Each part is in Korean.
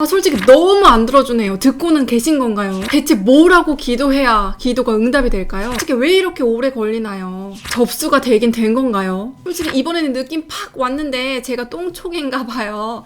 아, 솔직히 너무 안 들어주네요. 듣고는 계신 건가요? 대체 뭐라고 기도해야 기도가 응답이 될까요? 솔직히 왜 이렇게 오래 걸리나요? 접수가 되긴 된 건가요? 솔직히 이번에는 느낌 팍 왔는데 제가 똥촉인가 봐요.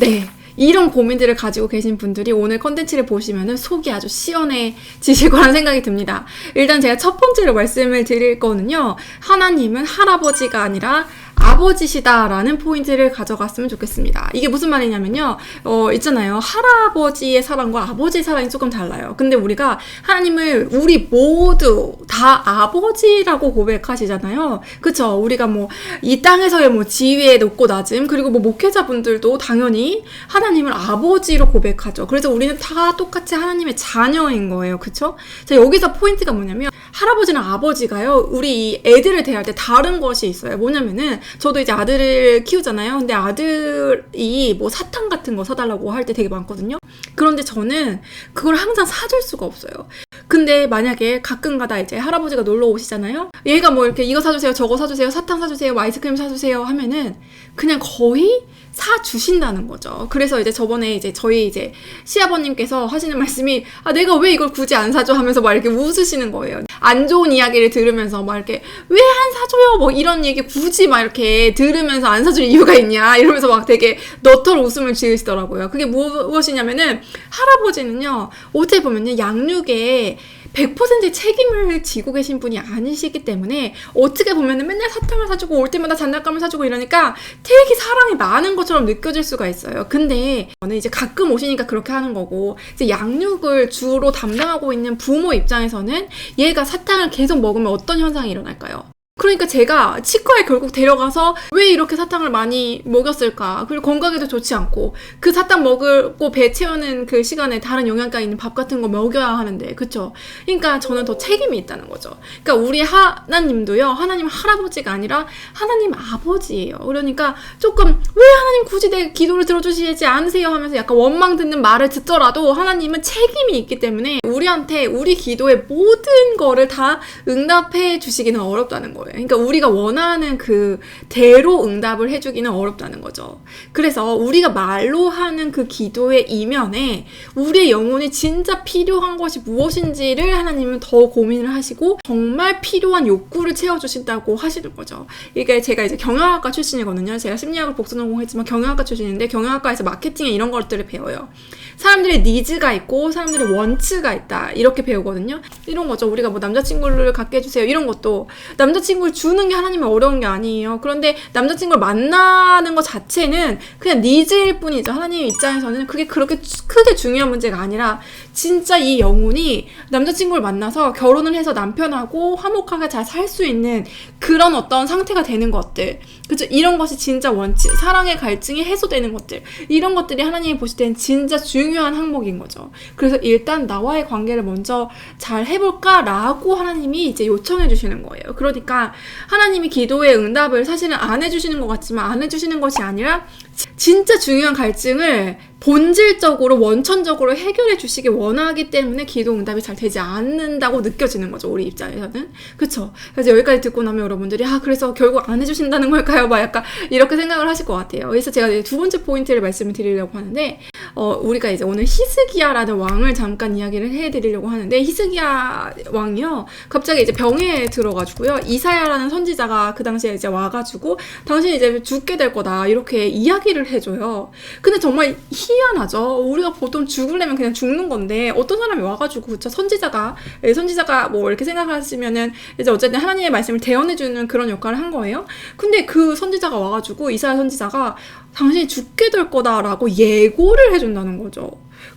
네. 이런 고민들을 가지고 계신 분들이 오늘 컨텐츠를 보시면은 속이 아주 시원해지실 거란 생각이 듭니다. 일단 제가 첫 번째로 말씀을 드릴 거는요. 하나님은 할아버지가 아니라 아버지시다라는 포인트를 가져갔으면 좋겠습니다. 이게 무슨 말이냐면요. 어, 있잖아요. 할아버지의 사랑과 아버지의 사랑이 조금 달라요. 근데 우리가 하나님을 우리 모두 다 아버지라고 고백하시잖아요. 그쵸? 우리가 뭐 이 땅에서의 뭐 지위에 높고 낮음 그리고 뭐 목회자분들도 당연히 하나님을 아버지로 고백하죠. 그래서 우리는 다 똑같이 하나님의 자녀인 거예요. 그쵸? 자, 여기서 포인트가 뭐냐면 할아버지랑 아버지가요. 우리 이 애들을 대할 때 다른 것이 있어요. 뭐냐면은 저도 이제 아들을 키우잖아요. 근데 아들이 뭐 사탕 같은 거 사달라고 할 때 되게 많거든요. 그런데 저는 그걸 항상 사줄 수가 없어요. 근데 만약에 가끔가다 이제 할아버지가 놀러 오시잖아요. 얘가 뭐 이렇게 이거 사주세요, 저거 사주세요, 사탕 사주세요, 뭐 아이스크림 사주세요 하면은 그냥 거의 사 주신다는 거죠. 그래서 이제 저번에 이제 저희 이제 시아버님께서 하시는 말씀이 아 내가 왜 이걸 굳이 안 사줘 하면서 막 이렇게 웃으시는 거예요. 안 좋은 이야기를 들으면서 막 이렇게 왜 안 사줘요 뭐 이런 얘기 굳이 막 이렇게 들으면서 안 사줄 이유가 있냐 이러면서 막 되게 너털 웃음을 지으시더라고요. 그게 무엇이냐면은 할아버지는요 어떻게 보면요 양육에 100%의 책임을 지고 계신 분이 아니시기 때문에 어떻게 보면은 맨날 사탕을 사주고 올 때마다 장난감을 사주고 이러니까 되게 사랑이 많은 것처럼 느껴질 수가 있어요. 근데 저는 이제 가끔 오시니까 그렇게 하는 거고 이제 양육을 주로 담당하고 있는 부모 입장에서는 얘가 사탕을 계속 먹으면 어떤 현상이 일어날까요? 그러니까 제가 치과에 결국 데려가서 왜 이렇게 사탕을 많이 먹였을까? 그리고 건강에도 좋지 않고 그 사탕 먹고 배 채우는 그 시간에 다른 영양가 있는 밥 같은 거 먹여야 하는데 그쵸? 그러니까 저는 더 책임이 있다는 거죠. 그러니까 우리 하나님도요. 하나님 할아버지가 아니라 하나님 아버지예요. 그러니까 조금 왜 하나님 굳이 내 기도를 들어주시지 않으세요 하면서 약간 원망 듣는 말을 듣더라도 하나님은 책임이 있기 때문에 우리한테 우리 기도의 모든 거를 다 응답해 주시기는 어렵다는 거예요. 그러니까 우리가 원하는 그 대로 응답을 해주기는 어렵다는 거죠. 그래서 우리가 말로 하는 그 기도의 이면에 우리의 영혼이 진짜 필요한 것이 무엇인지를 하나님은 더 고민을 하시고 정말 필요한 욕구를 채워주신다고 하시는 거죠. 이게 제가 이제 경영학과 출신이거든요. 제가 심리학을 복수 전공했지만 경영학과 출신인데 경영학과에서 마케팅에 이런 것들을 배워요. 사람들의 니즈가 있고 사람들의 원츠가 있다 이렇게 배우거든요. 이런 거죠. 우리가 뭐 남자친구를 갖게 해주세요 이런 것도 남자친구 를 주는 게 하나님은 어려운 게 아니에요. 그런데 남자친구를 만나는 것 자체는 그냥 니즈일 뿐이죠. 하나님 입장에서는 그게 그렇게 주- 크게 중요한 문제가 아니라 진짜 이 영혼이 남자친구를 만나서 결혼을 해서 남편하고 화목하게 잘 살 수 있는 그런 어떤 상태가 되는 것들. 그죠? 이런 것이 진짜 원칙. 사랑의 갈증이 해소되는 것들. 이런 것들이 하나님이 보실 때는 진짜 중요한 항목인 거죠. 그래서 일단 나와의 관계를 먼저 잘 해볼까라고 하나님이 이제 요청해 주시는 거예요. 그러니까 하나님이 기도의 응답을 사실은 안 해주시는 것 같지만 안 해주시는 것이 아니라 지- 진짜 중요한 갈증을 본질적으로 원천적으로 해결해 주시기 원하기 때문에 기도 응답이 잘 되지 않는다고 느껴지는 거죠 우리 입장에서는. 그쵸? 그래서 여기까지 듣고 나면 여러분들이 아 그래서 결국 안 해주신다는 걸까요? 막 약간 이렇게 생각을 하실 것 같아요. 그래서 제가 두 번째 포인트를 말씀을 드리려고 하는데 어 우리가 이제 오늘 히스기야라는 왕을 잠깐 이야기를 해드리려고 하는데 히스기야 왕이요. 갑자기 이제 병에 들어가지고요. 이사야라는 선지자가 그 당시에 이제 와가지고 당신이 이제 죽게 될 거다. 이렇게 이야기를 해줘요. 근데 정말 희한하죠. 우리가 보통 죽으려면 그냥 죽는 건데 어떤 사람이 와가지고 그쵸 선지자가 예, 선지자가 뭐 이렇게 생각하시면은 이제 어쨌든 하나님의 말씀을 대언해주는 그런 역할을 한 거예요. 근데 그 선지자가 와가지고 이사야 선지자가 당신이 죽게 될 거다라고 예고를 해 준다는 거죠.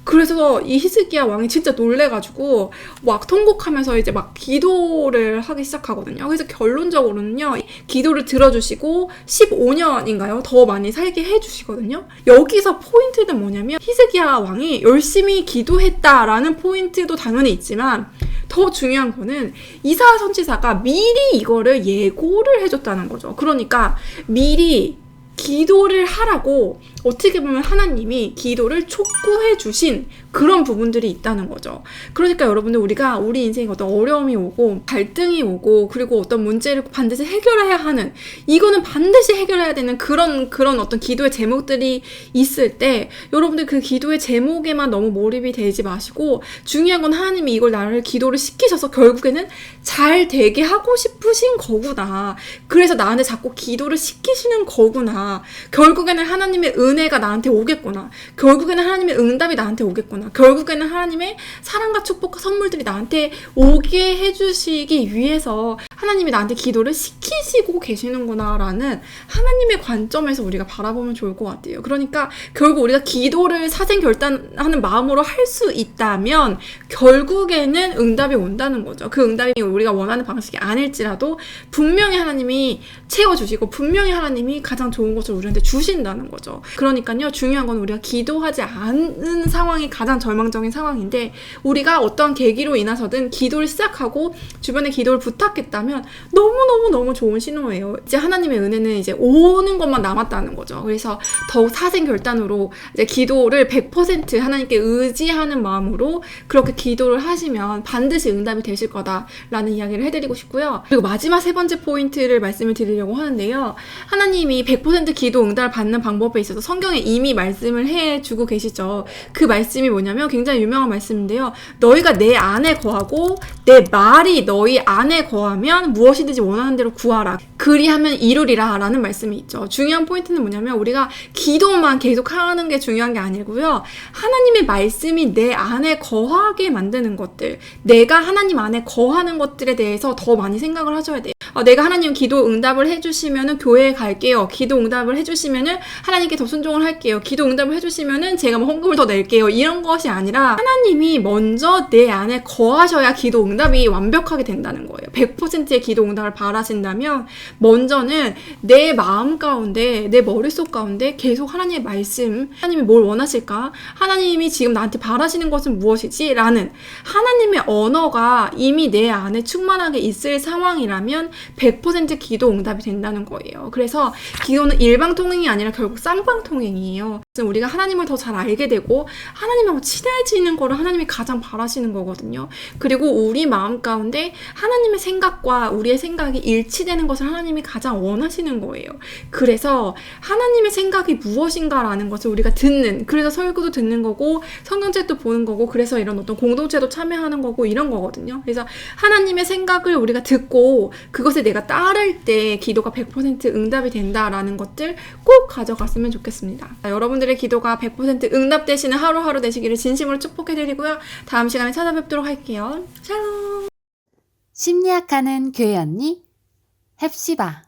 그래서 이 히스기야 왕이 진짜 놀래가지고 막 통곡하면서 이제 막 기도를 하기 시작하거든요. 그래서 결론적으로는요, 기도를 들어주시고 15년인가요? 더 많이 살게 해주시거든요. 여기서 포인트는 뭐냐면 히스기야 왕이 열심히 기도했다라는 포인트도 당연히 있지만 더 중요한 거는 이사 선지자가 미리 이거를 예고를 해줬다는 거죠. 그러니까 미리 기도를 하라고 어떻게 보면 하나님이 기도를 촉구해 주신 그런 부분들이 있다는 거죠. 그러니까 여러분들 우리가 우리 인생에 어떤 어려움이 오고 갈등이 오고 그리고 어떤 문제를 반드시 해결해야 하는 이거는 반드시 해결해야 되는 그런 그런 어떤 기도의 제목들이 있을 때 여러분들 그 기도의 제목에만 너무 몰입이 되지 마시고 중요한 건 하나님이 이걸 나를 기도를 시키셔서 결국에는 잘 되게 하고 싶으신 거구나. 그래서 나한테 자꾸 기도를 시키시는 거구나. 결국에는 하나님의 은 혜가 나한테 오겠구나. 결국에는 하나님의 응답이 나한테 오겠구나. 결국에는 하나님의 사랑과 축복과 선물들이 나한테 오게 해주시기 위해서 하나님이 나한테 기도를 시키시고 계시는구나라는 하나님의 관점에서 우리가 바라보면 좋을 것 같아요. 그러니까 결국 우리가 기도를 사생 결단하는 마음으로 할 수 있다면 결국에는 응답이 온다는 거죠. 그 응답이 우리가 원하는 방식이 아닐지라도 분명히 하나님이 채워주시고 분명히 하나님이 가장 좋은 것을 우리한테 주신다는 거죠. 그러니까요, 중요한 건 우리가 기도하지 않은 상황이 가장 절망적인 상황인데 우리가 어떠한 계기로 인해서든 기도를 시작하고 주변에 기도를 부탁했다면 너무너무너무 좋은 신호예요. 이제 하나님의 은혜는 이제 오는 것만 남았다는 거죠. 그래서 더욱 사생 결단으로 이제 기도를 100% 하나님께 의지하는 마음으로 그렇게 기도를 하시면 반드시 응답이 되실 거다라는 이야기를 해드리고 싶고요. 그리고 마지막 세 번째 포인트를 말씀을 드리려고 하는데요. 하나님이 100% 기도 응답을 받는 방법에 있어서 성경에 이미 말씀을 해주고 계시죠. 그 말씀이 뭐냐면 굉장히 유명한 말씀인데요. 너희가 내 안에 거하고 내 말이 너희 안에 거하면 무엇이든지 원하는 대로 구하라. 그리하면 이루리라 라는 말씀이 있죠. 중요한 포인트는 뭐냐면 우리가 기도만 계속 하는 게 중요한 게 아니고요. 하나님의 말씀이 내 안에 거하게 만드는 것들, 내가 하나님 안에 거하는 것들에 대해서 더 많이 생각을 하셔야 돼요. 어, 내가 하나님 기도 응답을 해주시면은 교회에 갈게요. 기도 응답을 해주시면은 하나님께 더 순종을 할게요. 기도 응답을 해주시면은 제가 뭐 헌금을 더 낼게요. 이런 것이 아니라 하나님이 먼저 내 안에 거하셔야 기도 응답이 완벽하게 된다는 거예요. 100%의 기도 응답을 바라신다면 먼저는 내 마음 가운데 내 머릿속 가운데 계속 하나님의 말씀 하나님이 뭘 원하실까? 하나님이 지금 나한테 바라시는 것은 무엇이지? 라는 하나님의 언어가 이미 내 안에 충만하게 있을 상황이라면 100% 기도 응답이 된다는 거예요. 그래서 기도는 일방통행이 아니라 결국 쌍방 통행이에요. 그래서 우리가 하나님을 더 잘 알게 되고 하나님하고 친해지는 거를 하나님이 가장 바라시는 거거든요. 그리고 우리 마음 가운데 하나님의 생각과 우리의 생각이 일치되는 것을 하나님이 가장 원하시는 거예요. 그래서 하나님의 생각이 무엇인가라는 것을 우리가 듣는 그래서 설교도 듣는 거고 성경책도 보는 거고 그래서 이런 어떤 공동체도 참여하는 거고 이런 거거든요. 그래서 하나님의 생각을 우리가 듣고 그것을 내가 따를 때 기도가 100% 응답이 된다라는 것들 꼭 가져갔으면 좋겠 습니다. 여러분들의 기도가 100% 응답되시는 하루하루 되시기를 진심으로 축복해드리고요. 다음 시간에 찾아뵙도록 할게요. 샬롬! 심리학하는 교회 언니 헵시바